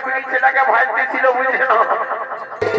এখনই ছেলেকে ভাজতেছিল ছিল না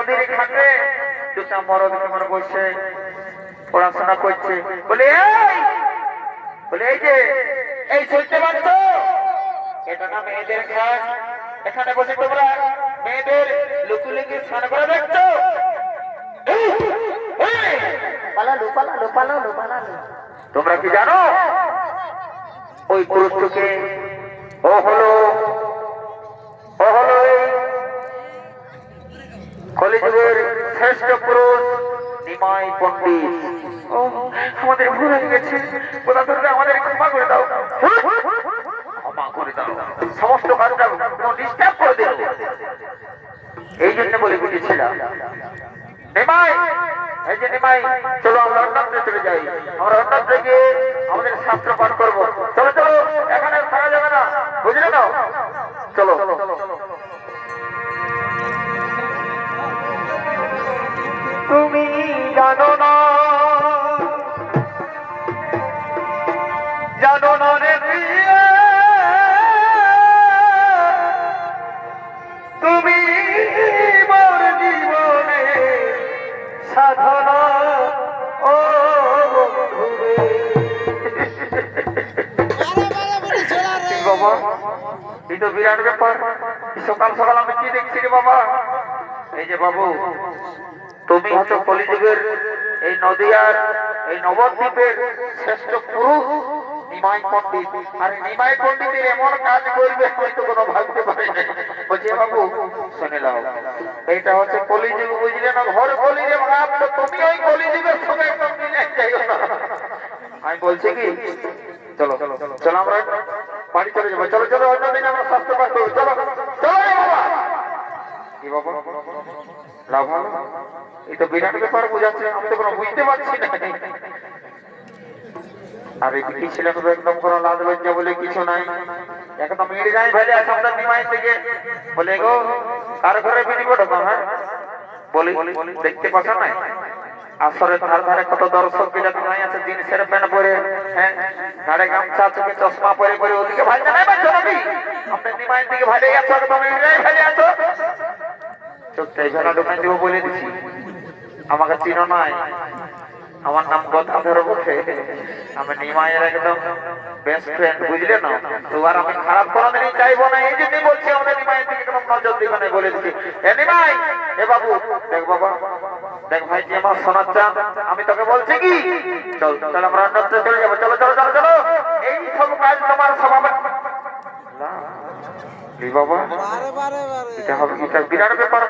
নদীর ঘাটে দুটা মরদ কেমন বসে পড়াশোনা করছে। বলে এই! বলে এই যে এই শুনতে পাচ্ছ এটা না মেয়েদের ঘাট। এখানে বসে তোমরা মেয়েদের লুকুলুকি স্নান করে দেখছ? তোমরা কি জানো? ওই পুরুষকে ও হলো কলিযুগের শ্রেষ্ঠ পুরুষ নিমাই পণ্ডিত আমাদের ভুল হয়ে গেছে। আমাদের ক্ষমা করে দাও। ক্ষমা করে দাও। সমস্ত কাজটা ডিস্টার্ব করে দিল এই জন্য বলে বুঝেছিলাম নিমাই এই যে নিমাই চলো আমরা অন্যত্রে চলে যাই। আমরা অন্যত্রে গিয়ে আমাদের শাস্ত্র পাঠ করব। চলো চলো এখানে থাকা যাবে না। বুঝলে না চলো। বাবা এই তো বিরাট ব্যাপার। সকাল সকাল আমি কি দেখছি রে বাবা? এই যে বাবু, তুমি হচ্ছে কলিযুগের এই নদিয়ার, এই নবদ্বীপের শ্রেষ্ঠ পুরুষ, নিমাই পণ্ডিত। আর নিমাই পণ্ডিতের এমন কাজ করবে হয়তো কোনো ভাবতে পারে বলছে বাবু, শুনে নাও। আমি বলছি কি? চলো চলো আমরা বাড়ি চলে যাব। চলো চলো, অন্য দিন আমরা স্বাস্থ্য পাঠ করব। চলো চলো লাভ এই তো বিরাট ব্যাপার বোঝাচ্ছে কোনো বুঝতে পারছি না। আর একদম কোনো লাজ বলে কিছু নাই। একদম থেকে। বলে, গো ঘরে হ্যাঁ? বলি দেখতে পাচ্ছ ধার কত বিরাট আছে জিন্সের প্যান্ট পরে হ্যাঁ? গামছা চশমা পরে পরে ওদিকে দিকে ভালে আছো বলে আমাকে চিনো নাই। আমার নাম গদাধর বটে আমি নিমাইয়ের একদম বেস্ট ফ্রেন্ড বুঝলে না? তো আর আমি খারাপ কোনোদিনই চাইব না। এই জন্যই বলছি, আমাদের নিমাইয়ের দিকে নজর দিবে না বলে দিচ্ছি এ নিমাই, এ বাবু, দেখ বাবা। দেখ ভাই, যে আমার শোনার চান আমি তোকে বলছি কি? চল চল আমরা অন্যত্র চলে যাব। চলো চলো চলো চলো। এই সব কাজ তোমার এই বাবা? বিরাট ব্যাপার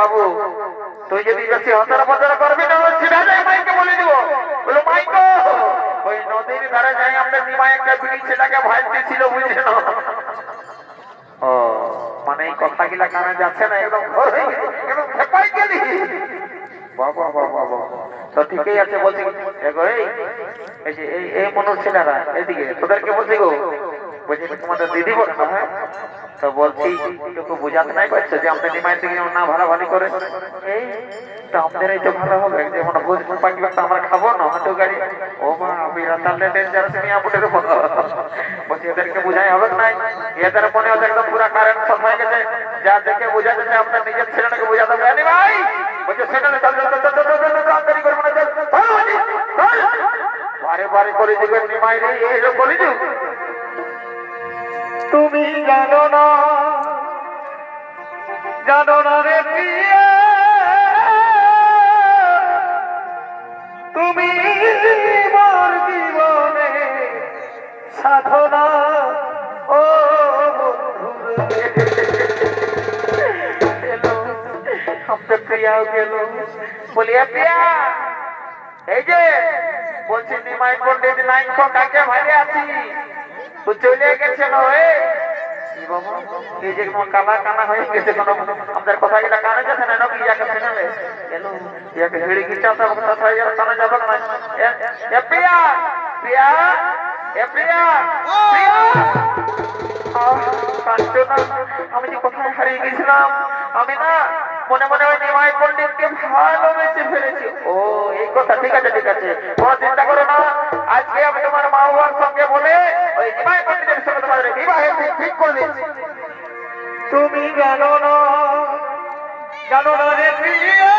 বাবু, তুই যদি হতারা করবি না ওই নদীর ধারে যাই আমরা নিমাই একটা বিড়ি ছেলেকে ভাজতে ছিল বুঝলে ও মানে এই কথাগুলা কানে যাচ্ছে না, একদম একদম ফেপাই গেলি। ঠিকই আছে, বলছি এই এই এই ছেলেরা, এদিকে, তোদেরকে বলছি গো, বলছি তোমাদের দিদি বলে না হ্যাঁ? তো বলছি তোকে বোঝাতে নাই পারছ যে আমাদের নিমাই থেকে না ভালো ভালো করে। এই, তো তো ভালো হবে যেমন ভোজ পাখি আমরা খাব, না হাঁটু গাড়ি তুমি জানো না জানো না রে গেল। বলিয়া, প্রিয়া, এই যে বলছি, নিমাই পণ্ডিত নাই কাকে ভালে আছি? তো চলে গেছে না এ এই যে কোনো হয়ে গেছে আমাদের কথা গিলা কানে না নাকি ইয়াকে কানে এ- আমি যে কোথায় হারিয়ে গেছিলাম? আমি না মনে মনে ওই নিমাই পন্ডিতকে বেঁচে ফেলেছি। ও, এই কথা ঠিক আছে ঠিক আছে। তোমার চিন্তা করো না। আজকে আমি তোমার মা বাবার সঙ্গে বলে ওই নিমাই পন্ডিতের সঙ্গে তোমার বিবাহের দিন ঠিক করে দিয়েছি। তুমি গেল না গেল না রে প্রিয়া